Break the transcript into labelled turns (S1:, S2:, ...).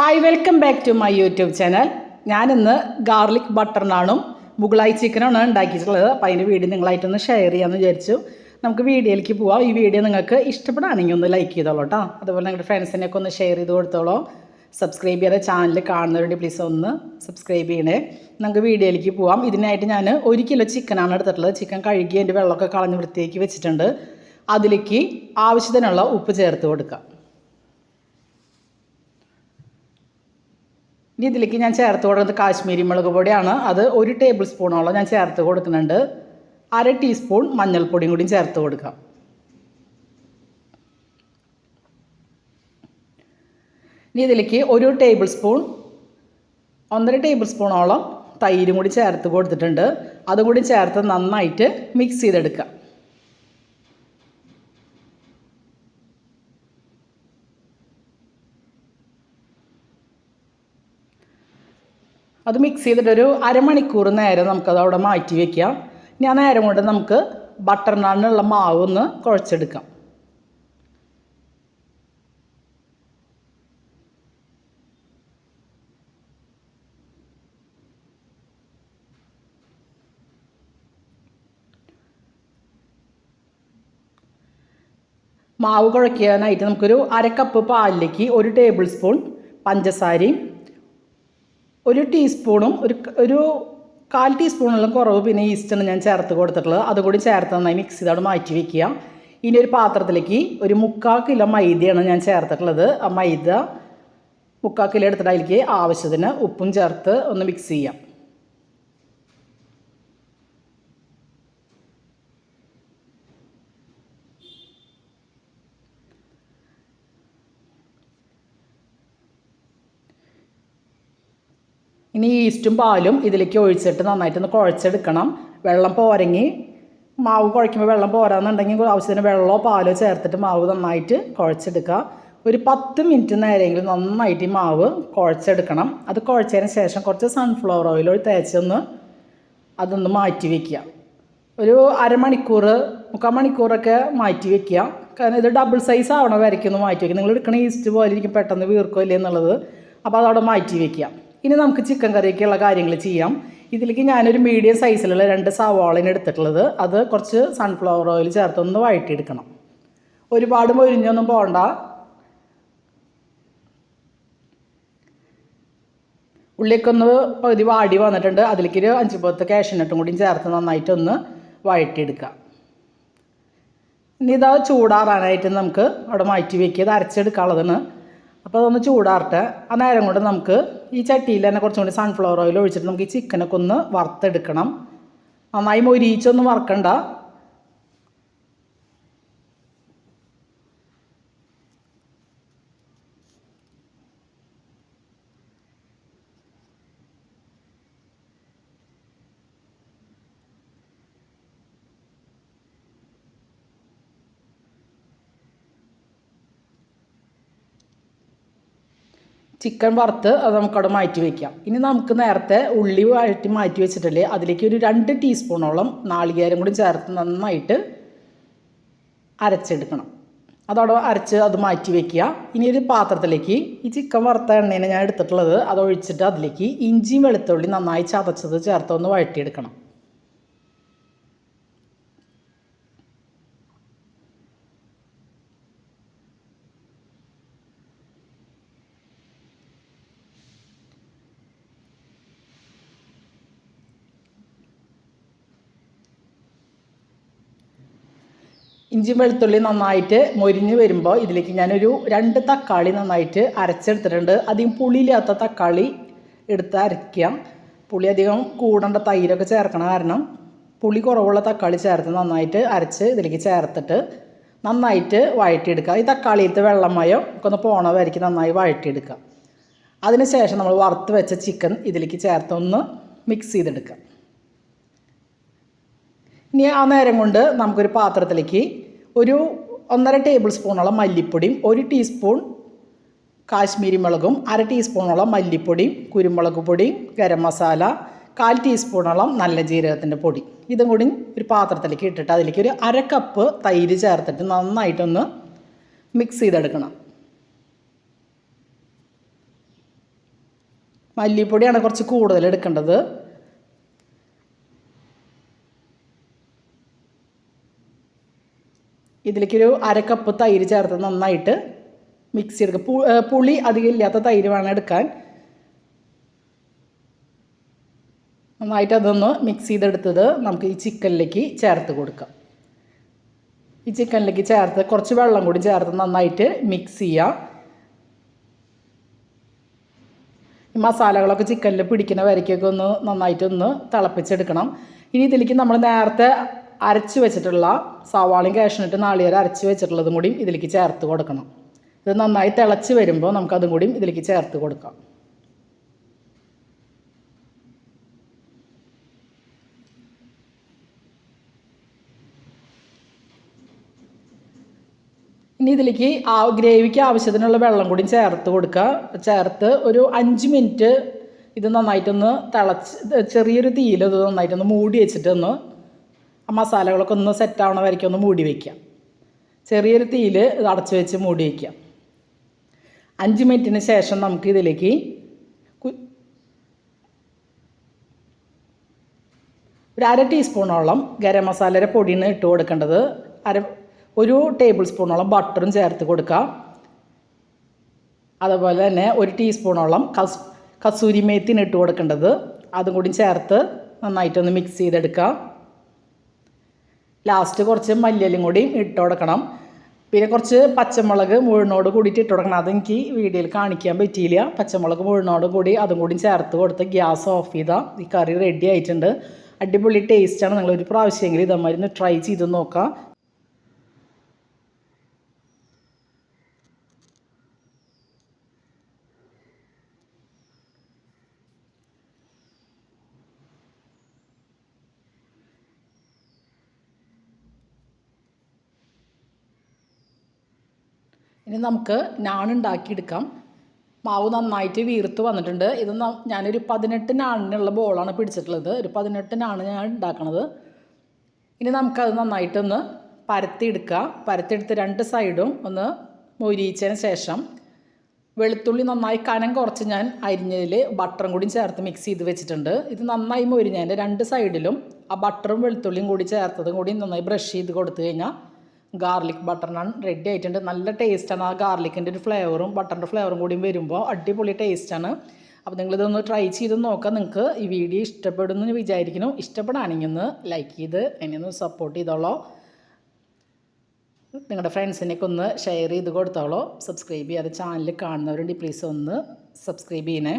S1: Hi welcome back to my YouTube channel ഞാനിന്ന് garlic butter നാണും മുഗളായി ചിക്കനാണ് ഉണ്ടാക്കിയിട്ടുള്ളത്. അപ്പോൾ അതിന്റെ വീഡിയോ നിങ്ങളായിട്ടൊന്ന് ഷെയർ ചെയ്യാമെന്ന് വിചാരിച്ചു. നമുക്ക് വീഡിയോയിലേക്ക് പോവാം. ഈ വീഡിയോ നിങ്ങൾക്ക് ഇഷ്ടപ്പെടുകയാണെങ്കിൽ ഒന്ന് ലൈക്ക് ചെയ്തോളൂ കേട്ടോ അതുപോലെ നിങ്ങളുടെ ഫ്രണ്ട്സിനെയൊക്കെ ഒന്ന് ഷെയർ ചെയ്ത് കൊടുത്തോളൂ. സബ്സ്ക്രൈബ് ചെയ്യാതെ ചാനൽ കാണുന്നവരുടെ പ്ലീസ് ഒന്ന് സബ്സ്ക്രൈബ് ചെയ്യണേ. നമുക്ക് വീഡിയോയിലേക്ക് പോവാം. ഇതിനായിട്ട് ഞാൻ ഒരു കിലോ ചിക്കനാണ് എടുത്തിട്ടുള്ളത്. ചിക്കൻ കഴുകി അതിന്റെ വെള്ളമൊക്കെ കളഞ്ഞ് വൃത്തിയാക്കി വെച്ചിട്ടുണ്ട്. അതിലേക്ക് ആവശ്യത്തിനുള്ള ഉപ്പ് ചേർത്ത് കൊടുക്കാം. ഇനി ഇതിലേക്ക് ഞാൻ ചേർത്ത് കൊടുക്കുന്നത് കാശ്മീരി മുളക് പൊടിയാണ്. അത് ഒരു ടേബിൾ സ്പൂണോളം ഞാൻ ചേർത്ത് കൊടുക്കുന്നുണ്ട്. അര ടീസ്പൂൺ മഞ്ഞൾപ്പൊടിയും കൂടി ചേർത്ത് കൊടുക്കാം ഇനി ഇതിലേക്ക് ഒരു ടേബിൾ സ്പൂൺ ഒന്നര ടേബിൾ സ്പൂണോളം തൈരും കൂടി ചേർത്ത് കൊടുത്തിട്ടുണ്ട്. അതും കൂടി ചേർത്ത് നന്നായിട്ട് മിക്സ് ചെയ്തെടുക്കാം അത് മിക്സ് ചെയ്തിട്ടൊരു അരമണിക്കൂർ നേരം നമുക്കത് അവിടെ മാറ്റി വയ്ക്കാം ഇനി ആ നേരം കൊണ്ട് നമുക്ക് ബട്ടർ നാണിനുള്ള മാവ് ഒന്ന് കുഴച്ചെടുക്കാം. മാവ് കുഴയ്ക്കാനായിട്ട് നമുക്കൊരു അര കപ്പ് പാലിലേക്ക് ഒരു ടേബിൾ സ്പൂൺ പഞ്ചസാരയും ഒരു ടീസ്പൂണും ഒരു ഒരു കാൽ ടീസ്പൂണുള്ള കുറവ് പിന്നെ ഈസ്റ്റാണ് ഞാൻ ചേർത്ത് കൊടുത്തിട്ടുള്ളത്. അതുകൂടി ചേർത്ത് നന്നായി മിക്സ് ചെയ്തവിടെ മാറ്റി വെക്കുക. ഇനി ഒരു പാത്രത്തിലേക്ക് ഒരു മുക്കാൽ കിലോ മൈദയാണ് ഞാൻ ചേർത്തിട്ടുള്ളത്. ആ മൈദ മുക്കാൽ കിലോ എടുത്തിട്ട് അതിലേക്ക് ആവശ്യത്തിന് ഉപ്പും ചേർത്ത് ഒന്ന് മിക്സ് ചെയ്യാം. ഇനി ഈസ്റ്റും പാലും ഇതിലേക്ക് ഒഴിച്ചിട്ട് നന്നായിട്ടൊന്ന് കുഴച്ചെടുക്കണം. വെള്ളം പോരങ്ങി. മാവ് കുഴയ്ക്കുമ്പോൾ വെള്ളം പോരാന്നുണ്ടെങ്കിൽ ആവശ്യത്തിന് വെള്ളമോ പാലോ ചേർത്തിട്ട് മാവ് നന്നായിട്ട് കുഴച്ചെടുക്കുക. ഒരു പത്ത് മിനിറ്റ് നേരമെങ്കിലും നന്നായിട്ട് ഈ മാവ് കുഴച്ചെടുക്കണം. അത് കുഴച്ചതിന് ശേഷം കുറച്ച് സൺഫ്ലവർ ഓയിൽ തേച്ചൊന്ന് അതൊന്ന് മാറ്റി വയ്ക്കുക ഒരു അരമണിക്കൂർ മുക്കാൽ മണിക്കൂറൊക്കെ മാറ്റി വയ്ക്കുക കാരണം ഇത് ഡബിൾ സൈസ് ആവണ വരയ്ക്കൊന്ന് മാറ്റി വയ്ക്കുക നിങ്ങൾ എടുക്കണ ഈസ്റ്റ് പോലെ ഇരിക്കും പെട്ടെന്ന് വീർക്കില്ല എന്നുള്ളത്. അപ്പോൾ അതവിടെ മാറ്റി വയ്ക്കുക ഇനി നമുക്ക് ചിക്കൻ കറിയൊക്കെയുള്ള കാര്യങ്ങൾ ചെയ്യാം. ഇതിലേക്ക് ഞാനൊരു മീഡിയം സൈസിലുള്ള രണ്ട് സവാളയാണ് എടുത്തിട്ടുള്ളത്. അത് കുറച്ച് സൺഫ്ലവർ ഓയിൽ ചേർത്തൊന്ന് വഴറ്റിയെടുക്കണം. ഒരുപാട് മൊരിഞ്ഞൊന്നും പോകണ്ട ഉള്ളിയൊക്കെ ഒന്ന് പകുതി വാടി വന്നിട്ടുണ്ട്. അതിലേക്ക് ഒരു അഞ്ച് പത്ത് കാഷ്യനട്ടും കൂടി ചേർത്ത് നന്നായിട്ടൊന്ന് വഴറ്റിയെടുക്കുക. ഇനി ഇതാ ചൂടാറാനായിട്ട് നമുക്ക് അവിടെ മാറ്റി വെക്കുക. ഇത് അരച്ചെടുക്കാനുള്ളതാണ്. അപ്പോൾ അതൊന്ന് ചൂടാറട്ടെ. ആ നേരം കൊണ്ട് നമുക്ക് ഈ ചട്ടിയിൽ തന്നെ കുറച്ചും കൂടി സൺഫ്ലവർ ഓയിൽ ഒഴിച്ചിട്ട് നമുക്ക് ഈ ചിക്കനൊക്കെ ഒന്ന് വറുത്തെടുക്കണം. നന്നായി മൊരിയിച്ചൊന്നും വറക്കണ്ട. ചിക്കൻ വറുത്ത് അത് നമുക്കവിടെ മാറ്റി വയ്ക്കാം. ഇനി നമുക്ക് നേരത്തെ ഉള്ളി വഴറ്റി മാറ്റി വെച്ചിട്ടില്ലേ അതിലേക്ക് ഒരു രണ്ട് ടീസ്പൂണോളം നാളികേരം കൂടി ചേർത്ത് നന്നായിട്ട് അരച്ചെടുക്കണം. അതവിടെ അരച്ച് അത് മാറ്റി വെക്കുക ഇനി ഒരു പാത്രത്തിലേക്ക് ഈ ചിക്കൻ വറുത്ത എണ്ണേനെ ഞാൻ എടുത്തിട്ടുള്ളത് അത് ഒഴിച്ചിട്ട് അതിലേക്ക് ഇഞ്ചിയും വെളുത്തുള്ളി നന്നായി ചതച്ചത് ചേർത്ത് ഒന്ന് വഴറ്റിയെടുക്കണം. ഇഞ്ചി വെളുത്തുള്ളി നന്നായിട്ട് മൊരിഞ്ഞ് വരുമ്പോൾ ഇതിലേക്ക് ഞാനൊരു രണ്ട് തക്കാളി നന്നായിട്ട് അരച്ചെടുത്തിട്ടുണ്ട്. അധികം പുളിയില്ലാത്ത തക്കാളി എടുത്ത് അരയ്ക്കാം പുളി അധികം കൂടേണ്ട തൈരൊക്കെ ചേർക്കണ കാരണം പുളി കുറവുള്ള തക്കാളി ചേർത്ത് നന്നായിട്ട് അരച്ച് ഇതിലേക്ക് ചേർത്തിട്ട് നന്നായിട്ട് വഴറ്റിയെടുക്കുക. ഈ തക്കാളിയിലത്തെ വെള്ളമയം ഒക്കെ ഒന്ന് പോണ നന്നായി വഴറ്റിയെടുക്കുക. അതിന് ശേഷം നമ്മൾ വറുത്ത് വെച്ച ചിക്കൻ ഇതിലേക്ക് ചേർത്തൊന്ന് മിക്സ് ചെയ്തെടുക്കുക. ഇനി ആ നേരം കൊണ്ട് നമുക്കൊരു പാത്രത്തിലേക്ക് ഒരു ഒന്നര ടേബിൾ സ്പൂണോളം മല്ലിപ്പൊടിയും ഒരു ടീസ്പൂൺ കാശ്മീരി മുളകും അര ടീസ്പൂണോളം മല്ലിപ്പൊടിയും കുരുമുളക് പൊടിയും ഗരം മസാല കാൽ ടീസ്പൂണോളം നല്ല ജീരകത്തിന്റെ പൊടി. ഇതും കൂടി ഒരു പാത്രത്തിലേക്ക് ഇട്ടിട്ട് അതിലേക്ക് ഒരു അര കപ്പ് തൈര് ചേർത്തിട്ട് നന്നായിട്ടൊന്ന് മിക്സ് ചെയ്തെടുക്കണം. മല്ലിപ്പൊടിയാണ് കുറച്ച് കൂടുതൽ എടുക്കേണ്ടത്. ഇതിലേക്കൊരു അര കപ്പ് തൈര് ചേർത്ത് നന്നായിട്ട് മിക്സ് ചെയ്തെടുക്കുക പുളി അധികം ഇല്ലാത്ത തൈര് വേണം എടുക്കാൻ. നന്നായിട്ട് അതൊന്ന് മിക്സ് ചെയ്തെടുത്തത് നമുക്ക് ഈ ചിക്കനിലേക്ക് ചേർത്ത് കൊടുക്കാം. ഈ ചിക്കനിലേക്ക് ചേർത്ത് കുറച്ച് വെള്ളം കൂടി ചേർത്ത് നന്നായിട്ട് മിക്സ് ചെയ്യാം. ഈ മസാലകളൊക്കെ ചിക്കനിൽ പിടിക്കുന്ന വരയ്ക്കൊക്കെ ഒന്ന് നന്നായിട്ടൊന്ന് തിളപ്പിച്ചെടുക്കണം. ഇനി ഇതിലേക്ക് നമ്മൾ നേരത്തെ അരച്ച് വെച്ചിട്ടുള്ള സവാളയും കാഷ്നട്ട് നാളികേരം അരച്ച് വെച്ചിട്ടുള്ളതും കൂടി ഇതിലേക്ക് ചേർത്ത് കൊടുക്കണം. ഇത് നന്നായി തിളച്ച് വരുമ്പോൾ നമുക്കതും കൂടി ഇതിലേക്ക് ചേർത്ത് കൊടുക്കാം. ഇനി ഇതിലേക്ക് ആ ഗ്രേവിക്ക് ആവശ്യത്തിനുള്ള വെള്ളം കൂടി ചേർത്ത് കൊടുക്കുക. ചേർത്ത് ഒരു അഞ്ച് മിനിറ്റ് ഇത് നന്നായിട്ടൊന്ന് തിളച്ച് ചെറിയൊരു തീയിൽ ഇത് നന്നായിട്ടൊന്ന് മൂടി വെച്ചിട്ടൊന്ന് ആ മസാലകളൊക്കെ ഒന്ന് സെറ്റ് ആവണ വരയ്ക്കും ഒന്ന് മൂടി വയ്ക്കാം. ചെറിയൊരു തീയിൽ അടച്ചു വെച്ച് മൂടി വയ്ക്കാം. അഞ്ച് മിനിറ്റിന് ശേഷം നമുക്ക് ഇതിലേക്ക് ഒരു അര ടീസ്പൂണോളം ഗരം മസാലയുടെ പൊടിയാണ് ഇട്ട് കൊടുക്കേണ്ടത്. അര ഒരു ടേബിൾ സ്പൂണോളം ബട്ടറും ചേർത്ത് കൊടുക്കുക അതുപോലെ തന്നെ ഒരു ടീസ്പൂണോളം കസ് കസൂരി മേത്തിന് ഇട്ട് കൊടുക്കേണ്ടത്. അതും കൂടി ചേർത്ത് നന്നായിട്ടൊന്ന് മിക്സ് ചെയ്തെടുക്കുക ലാസ്റ്റ് കുറച്ച് മല്ലിയലും കൂടി ഇട്ട് കൊടുക്കണം. പിന്നെ കുറച്ച് പച്ചമുളക് മുഴുവനോട് കൂടിയിട്ട് ഇട്ട് കൊടുക്കണം. അതെനിക്ക് വീഡിയോയിൽ കാണിക്കാൻ പറ്റിയില്ല. പച്ചമുളക് മുഴുവനോട് കൂടി അതും കൂടി ചേർത്ത് കൊടുത്ത് ഗ്യാസ് ഓഫ് ചെയ്താൽ ഈ കറി റെഡി ആയിട്ടുണ്ട്. അടിപൊളി ടേസ്റ്റാണ് നിങ്ങളൊരു പ്രാവശ്യമെങ്കിലും ഇതേമാതിരി ഒന്ന് ട്രൈ ചെയ്ത് നോക്കാം. ഇനി നമുക്ക് നാൺ ഉണ്ടാക്കിയെടുക്കാം മാവ് നന്നായിട്ട് വീർത്ത് വന്നിട്ടുണ്ട്. ഇത് ഞാനൊരു പതിനെട്ട് നാണിനുള്ള ബോളാണ് പിടിച്ചിട്ടുള്ളത്. ഒരു പതിനെട്ട് നാണ് ഞാൻ ഉണ്ടാക്കണത്. ഇനി നമുക്കത് നന്നായിട്ടൊന്ന് പരത്തിയെടുക്കുക പരത്തിയെടുത്ത് രണ്ട് സൈഡും ഒന്ന് മൊരിയിച്ചതിന് ശേഷം വെളുത്തുള്ളി നന്നായി കനം കുറച്ച് ഞാൻ അരിഞ്ഞതിൽ ബട്ടറും കൂടി ചേർത്ത് മിക്സ് ചെയ്ത് വെച്ചിട്ടുണ്ട്. ഇത് നന്നായി മൊരിഞ്ഞതിന്റെ രണ്ട് സൈഡിലും ആ ബട്ടറും വെളുത്തുള്ളിയും കൂടി ചേർത്തതും കൂടി നന്നായി ബ്രഷ് ചെയ്ത് കൊടുത്തു കഴിഞ്ഞാൽ ഗാർലിക് ബട്ടർ നാൻ റെഡി ആയിട്ടുണ്ട്. നല്ല ടേസ്റ്റാണ് ആ ഗാർലിക്കിന്റെ ഒരു ഫ്ലേവറും ബട്ടറിന്റെ ഫ്ലേവറും കൂടിയും വരുമ്പോൾ അടിപൊളി ടേസ്റ്റാണ് അപ്പോൾ നിങ്ങളിതൊന്ന് ട്രൈ ചെയ്ത് നോക്കാം. നിങ്ങൾക്ക് ഈ വീഡിയോ ഇഷ്ടപ്പെടുമെന്ന് വിചാരിക്കുന്നു. ഇഷ്ടപ്പെടുകയാണെങ്കിൽ ഒന്ന് ലൈക്ക് ചെയ്ത് എന്നെ ഒന്ന് സപ്പോർട്ട് ചെയ്തോളോ. നിങ്ങളുടെ ഫ്രണ്ട്സിനൊക്കെ ഒന്ന് ഷെയർ ചെയ്ത് കൊടുത്തോളൂ. സബ്സ്ക്രൈബ് ചെയ്യാതെ ചാനൽ കാണുന്നവരുണ്ടെങ്കിൽ പ്ലീസ് ഒന്ന് സബ്സ്ക്രൈബ് ചെയ്യണേ.